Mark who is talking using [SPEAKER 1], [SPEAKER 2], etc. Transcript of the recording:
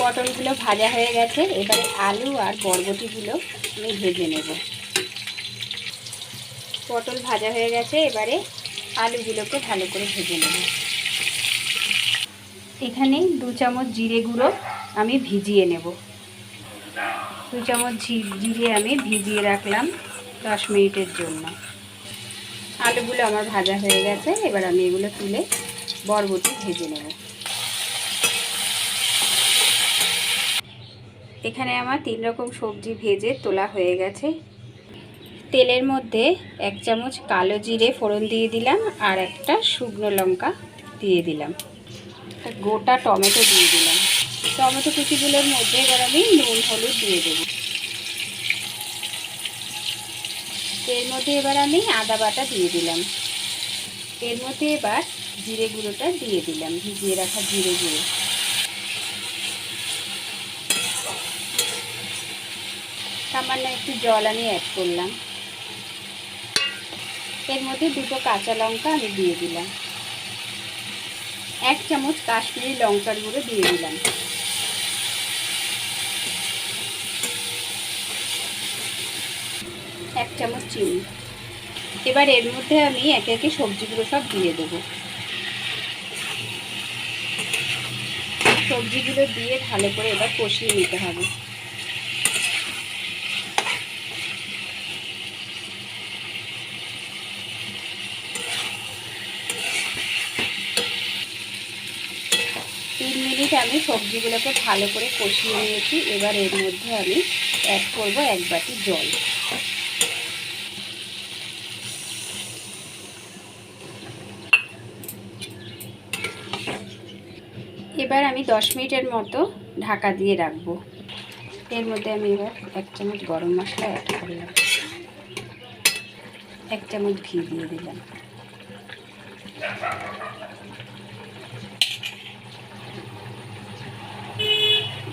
[SPEAKER 1] পটলগুলো ভাজা হয়ে গেছে। এবারে আলু আর বরবটিগুলো আমি ভেজে নেব। পটল ভাজা হয়ে গেছে, এবারে আলুগুলোকে ভালো করে ভেজে নেব। এখানে দু চামচ জিরে গুঁড়ো আমি ভিজিয়ে নেব। দু চামচ জিরে আমি ভিজিয়ে রাখলাম দশ মিনিটের জন্য। আলুগুলো আমার ভাজা হয়ে গেছে, এবার আমি এগুলো তুলে বরবটি ভেজে নেব। এখানে আমার তিন রকম সবজি ভেজে তোলা হয়ে গেছে। তেলের মধ্যে এক চামচ কালো জিরে ফোড়ন দিয়ে দিলাম আর একটা শুকনো লঙ্কা দিয়ে দিলাম। গোটা টমেটো দিয়ে দিলাম। টমেটো কুচিগুলোর মধ্যে এবার আমি নুন, হলুদ দিয়ে দেবো। এর মধ্যে এবার আমি আদা বাটা দিয়ে দিলাম। এর মধ্যে এবার জিরে গুঁড়োটা দিয়ে দিলাম, ভিজিয়ে রাখা জিরে গুঁড়ো। সামান্য একটু জল আমি অ্যাড করলাম। এর মধ্যে দুটো কাঁচা লঙ্কা আমি দিয়ে দিলাম। এক চামচ কাশ্মীরি লঙ্কার গুঁড়ো দিয়ে দিলাম। এক চামচ চিনি। এবার এর মধ্যে আমি একে একে সবজিগুলো সব দিয়ে দেবো। সবজিগুলো দিয়ে ভালো করে এবার কষিয়ে নিতে হবে। তিন মিনিট আমি সবজিগুলোকে ভালো করে কষিয়ে নিয়েছি। এবার এর মধ্যে আমি অ্যাড করব এক বাটি জল। এবার আমি দশ মিনিটের মতো ঢাকা দিয়ে রাখব। এর মধ্যে আমি এবার এক চামচ গরম মশলা অ্যাড করলাম। এক চামচ ঘি দিয়ে দিলাম।